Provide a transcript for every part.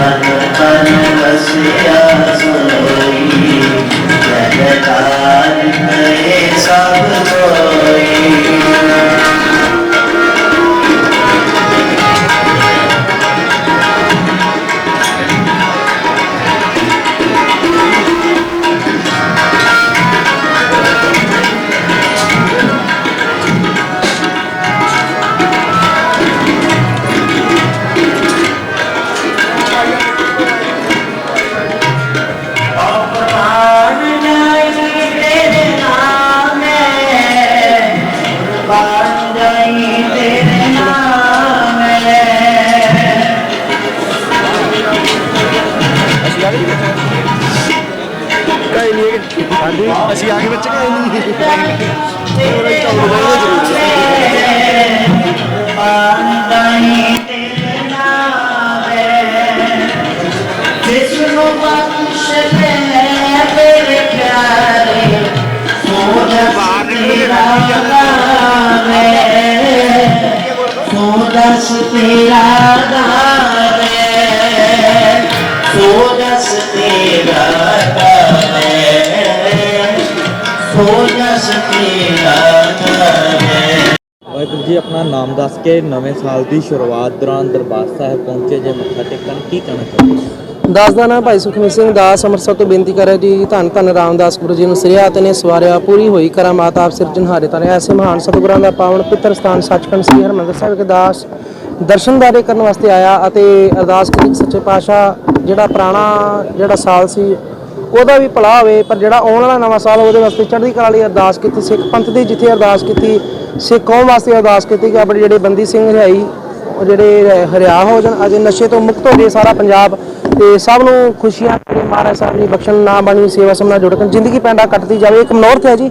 ਸਭ ਅਸੀਂ ਆ ਕੇ ਬੱਚੇ ਕਾਇ ਨਹੀਂ ਨਹੀਂ ਤੇਰੇ ਨਾਮ ਹੈ। ਜਿਸਨੂੰ ਬਖਸ਼ ਲੈ ਤੇਰੇ ਪਿਆਰੇ ਸੋਹਣਾ ਤੇਰਾ ਨਾਮ ਹੈ ਤੇਰਾ ਨਾਮ ਹੈ ਤੇਰਾ ਨਾਮ ਵਾਹਿਗੁਰੂ ਜੀ, ਆਪਣਾ ਨਾਮ ਦੱਸ ਕੇ ਨਵੇਂ ਸਾਲ ਦੀ ਸ਼ੁਰੂਆਤ ਦੌਰਾਨ ਦਰਬਾਰ ਸਾਹਿਬ ਪਹੁੰਚੇ ਜੇ ਮੱਥਾ ਟੇਕਣ, ਕੀ ਕਹਿਣਾ ਚਾਹੁੰਦੇ ਦਾਸ ਦਾ ਨਾਮ ਭਾਈ ਸੁਖਮਨੀ ਸਿੰਘ ਦਾਸ ਅੰਮ੍ਰਿਤਸਰ ਤੋਂ ਬੇਨਤੀ ਕਰੇ ਜੀ, ਧੰਨ ਧੰਨ ਰਾਮਦਾਸ ਗੁਰੂ ਜੀ ਨੂੰ ਸ੍ਰੀਆਤ ਨੇ ਸਵਾਰਿਆ, ਪੂਰੀ ਹੋਈ ਕਰਾਮਾਤ ਆਪ ਸਿਰਜਣਹਾਰੇ ਤਰੇ ਐਸੇ ਮਹਾਨ ਸਤਿਗੁਰਾਂ ਦਾ ਪਾਵਨ ਪਿੱਤਰ ਸਥਾਨ ਸੱਚਖੰਡ ਸ੍ਰੀ ਹਰਿਮੰਦਰ ਸਾਹਿਬ ਕੇ ਦਾਸ ਦਰਸ਼ਨਦਾਰੇ ਕਰਨ ਵਾਸਤੇ ਆਇਆ ਅਤੇ ਅਰਦਾਸ ਕੀਤੀ ਸੱਚੇ ਪਾਤਸ਼ਾਹ ਜਿਹੜਾ ਪੁਰਾਣਾ ਜਿਹੜਾ ਸਾਲ ਸੀ ਉਹਦਾ ਵੀ ਭਲਾ ਹੋਵੇ, ਪਰ ਜਿਹੜਾ ਆਉਣ ਵਾਲਾ ਨਵਾਂ ਸਾਲ ਉਹਦੇ ਵਾਸਤੇ ਚੜ੍ਹਦੀ ਕਲਾ ਲਈ ਅਰਦਾਸ ਕੀਤੀ, ਸਿੱਖ ਪੰਥ ਦੀ ਜਿੱਥੇ ਅਰਦਾਸ ਕੀਤੀ, ਸਿੱਖ ਕੌਮ ਵਾਸਤੇ ਅਰਦਾਸ ਕੀਤੀ ਕਿ ਆਪਣੇ ਜਿਹੜੇ ਬੰਦੀ ਸਿੰਘ ਰਿਹਾਈ ਉਹ ਜਿਹੜੇ ਹਰਿਆ ਹੋ ਜਾਣ ਅਜੇ ਨਸ਼ੇ ਤੋਂ ਮੁਕਤ ਹੋ ਜੇ ਸਾਰਾ ਪੰਜਾਬ, ਤੇ ਸਭ ਨੂੰ ਖੁਸ਼ੀਆਂ ਜਿਹੜੇ ਮਹਾਰਾਜ ਸਾਹਿਬ ਦੀ ਬਖਸ਼ਣ, ਨਾ ਬਣੀ, ਸੇਵਾ ਸਮਨਾ ਜੁੜ ਕੇ, ਜ਼ਿੰਦਗੀ ਪੈਂਡਾ ਕੱਟਦੀ ਜਾਵੇ, ਇੱਕ ਮਨੋਰਥ ਹੈ ਜੀ,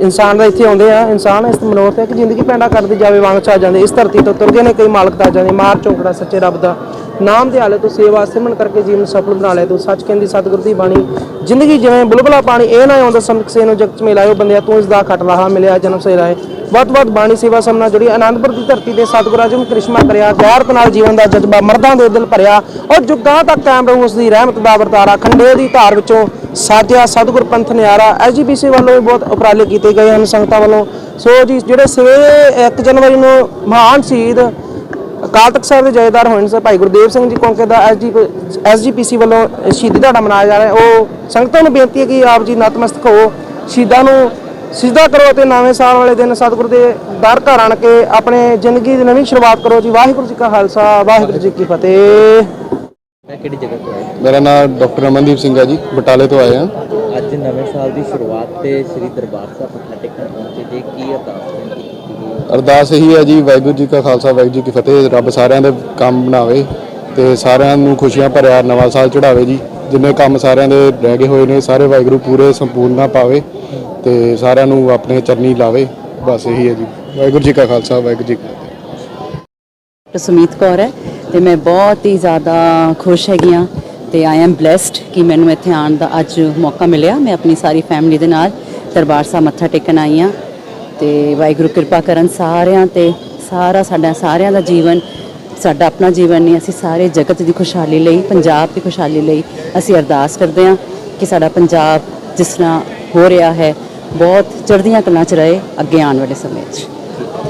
ਇਨਸਾਨ ਦਾ ਇੱਥੇ ਆਉਂਦੇ ਆ, ਇਨਸਾਨ ਇਸ ਮਨੋਰਥ ਹੈ ਕਿ ਜ਼ਿੰਦਗੀ ਪੈਂਡਾ ਕੱਟਦੀ ਜਾਵੇ, ਵਾਂਗ ਚਾ ਜਾਂਦੇ, ਇਸ ਧਰਤੀ ਤੋਂ ਤੁਰ ਗਏ ਨੇ ਕਈ ਮਾਲਕ ਦਾ ਜਾਂਦੇ, ਮਾਰ ਚੌਕੜਾ ਸੱਚੇ ਰੱਬ ਦਾ ਨਾਮ ਦੇ ਹਾਲੇ ਤੋਂ ਸੇਵਾ ਸਿਮਰਨ ਕਰਕੇ ਜੀਵਨ ਸਫਲ ਬਣਾ ਲਿਆ। ਤੂੰ ਸੱਚ ਕਹਿੰਦੀ, ਸਤਿਗੁਰ ਦੀ ਬਾਣੀ। ਜ਼ਿੰਦਗੀ ਜਿਵੇਂ ਬੁਲਬੁਲਾ ਪਾਣੀ, ਇਹ ਨਾ ਆਉਂਦਾ ਸੰਤ ਨੂੰ ਜਗਤ ਚ ਮਿਲਾਇਓ ਬੰਦਿਆ ਤੂੰ, ਇਸ ਦਾ ਖਟ ਰਹਾ ਮਿਲਿਆ, ਜਨਮ ਸੇ ਰਾਏ ਬਹੁਤ ਬਹੁਤ ਬਾਣੀ ਸੇਵਾ ਸਮਨਾ ਜਿਹੜੀ ਆਨੰਦਪੁਰ ਦੀ ਧਰਤੀ ਤੇ ਸਤਿਗੁਰ ਜੀ ਕ੍ਰਿਸ਼ਮਾ ਕਰਿਆ, ਗੈਰਤ ਨਾਲ ਜੀਵਨ ਦਾ ਜਜ਼ਬਾ ਮਰਦਾਂ ਦੇ ਦਿਲ ਭਰਿਆ, ਔਰ ਜੁਗਾਂ ਤੱਕ ਕਾਇਮ ਰਹੂ ਉਸ ਦੀ ਰਹਿਮਤ ਦਾ ਵਰਤਾਰਾ। ਖੰਡੇ ਦੀ ਧਾਰ ਵਿੱਚੋਂ ਸਾਜਿਆ ਸਤਿਗੁਰ ਪੰਥ ਨਿਆਰਾ। ਐਜੀਪੀਸੀ ਵੱਲੋਂ ਵੀ ਬਹੁਤ ਉਪਰਾਲੇ ਕੀਤੇ ਗਏ ਹਨ ਸੰਗਤਾਂ ਵੱਲੋਂ। ਸੋ ਜੀ, ਜਿਹੜੇ ਸਵੇਰੇ 1 ਜਨਵਰੀ ਨੂੰ ਮਹਾਨ ਸ਼ਹੀਦ ਅਕਾਲ ਤਖਤ ਸਾਹਿਬ ਦੇ ਜਥੇਦਾਰ ਹੋਏ ਨੇ ਸਰ ਭਾਈ ਗੁਰਦੇਵ ਸਿੰਘ ਜੀ ਕੌਂਕੇ ਦਾ ਐਸਜੀ ਐਸਜੀਪੀਸੀ ਵੱਲੋਂ ਸ਼ਹੀਦੀ ਦਿਹਾੜਾ ਮਨਾਇਆ ਜਾ ਰਿਹਾ ਹੈ। ਉਹ ਸੰਗਤਾਂ ਨੂੰ ਬੇਨਤੀ ਹੈ ਕਿ ਆਪ ਜੀ ਨਤਮਸਤਕ ਹੋ ਸ਼ਹੀਦਾਂ ਨੂੰ ਸਿਜਦਾ ਕਰੋ ਤੇ ਨਵੇਂ ਸਾਲ ਵਾਲੇ ਦਿਨ ਸਤਿਗੁਰ ਦੇ ਦਰ ਘਰ ਆਣ ਕੇ ਆਪਣੇ ਜ਼ਿੰਦਗੀ ਦੀ ਨਵੀਂ ਸ਼ੁਰੂਆਤ ਕਰੋ ਜੀ। ਵਾਹਿਗੁਰੂ ਜੀ ਕਾ ਖਾਲਸਾ ਵਾਹਿਗੁਰੂ ਜੀ ਕੀ ਫਤਿਹ। ਮੈਂ ਕਿਹੜੀ ਜਗ੍ਹਾ ਤੋਂ ਆਏ ਮੇਰਾ ਨਾਮ ਡਾਕਟਰ ਅਮਨਦੀਪ ਸਿੰਘ ਹੈ ਜੀ ਬਟਾਲੇ ਤੋਂ ਆਏ ਹਾਂ। ਅੱਜ ਨਵੇਂ ਸਾਲ ਦੀ ਸ਼ੁਰੂਆਤ ਤੇ ਸ੍ਰੀ ਦਰਬਾਰ ਸਾਹਿਬ ਮੱਥਾ ਟੇਕਣ ਪਹੁੰਚੇ ਜੇ। ਕੀ ਅਰਦਾਸ ਅਰਦਾਸ ਇਹੀ ਹੈ ਜੀ, ਵਾਹਿਗੁਰੂ ਜੀ ਕਾ ਖਾਲਸਾ, ਵਾਹਿਗੁਰੂ ਜੀ ਕੀ ਫਤਿਹ। ਰੱਬ ਸਾਰਿਆਂ ਦੇ ਕੰਮ ਬਣਾਵੇ ਤੇ ਸਾਰਿਆਂ ਨੂੰ ਖੁਸ਼ੀਆਂ ਭਰਿਆ ਨਵਾਂ ਸਾਲ ਚੜਾਵੇ ਜੀ। ਜਿੰਨੇ ਕੰਮ ਸਾਰਿਆਂ ਦੇ ਰਹਿ ਗਏ ਹੋਏ ਨੇ, ਸਾਰੇ ਵਾਹਿਗੁਰੂ ਪੂਰੇ ਸੰਪੂਰਨਾ ਪਾਵੇ ਤੇ ਸਾਰਿਆਂ ਨੂੰ ਆਪਣੇ ਚਰਨੀ ਲਾਵੇ। ਬਸ ਇਹੀ ਹੈ ਜੀ। ਵਾਹਿਗੁਰੂ ਜੀ ਕਾ ਖਾਲਸਾ, ਵਾਹਿਗੁਰੂ ਜੀ ਕੀ ਫਤਿਹ। ਸੁਮੀਤ ਕੌਰ ਹੈ ਤੇ ਮੈਂ ਬਹੁਤ ਹੀ ਜ਼ਿਆਦਾ ਖੁਸ਼ ਹੈਗੀ ਹਾਂ ਤੇ ਆਈ ਐਮ ਬlesed ਕਿ ਮੈਨੂੰ ਇੱਥੇ ਆਉਣ ਦਾ ਅੱਜ ਮੌਕਾ ਮਿਲਿਆ। ਮੈਂ ਆਪਣੀ ਸਾਰੀ ਫੈਮਿਲੀ ਦੇ ਨਾਲ ਦਰਬਾਰ ਸਾਹਿਬ ਮੱਥਾ ਟੇਕਣ ਆਈ ਹਾਂ। ਤੇ ਵਾਹਿਗੁਰੂ ਕਿਰਪਾ ਕਰਨ ਸਾਰਿਆਂ ਤੇ, ਸਾਰਾ ਸਾਡਾ, ਸਾਰਿਆਂ ਦਾ ਜੀਵਨ, ਸਾਡਾ ਆਪਣਾ ਜੀਵਨ ਨਹੀਂ, ਅਸੀਂ ਸਾਰੇ ਜਗਤ ਦੀ ਖੁਸ਼ਹਾਲੀ ਲਈ, ਪੰਜਾਬ ਦੀ ਖੁਸ਼ਹਾਲੀ ਲਈ ਅਸੀਂ ਅਰਦਾਸ ਕਰਦੇ ਹਾਂ ਕਿ ਸਾਡਾ ਪੰਜਾਬ ਜਿਸ ਤਰ੍ਹਾਂ ਹੋ ਰਿਹਾ ਹੈ, ਬਹੁਤ ਚੜ੍ਹਦੀਆਂ ਕਲਾਂ 'ਚ ਰਹੇ, ਅੱਗੇ ਆਉਣ ਵਾਲੇ ਸਮੇਂ 'ਚ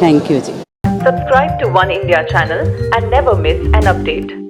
thank you ji subscribe to one India channel and never miss an update.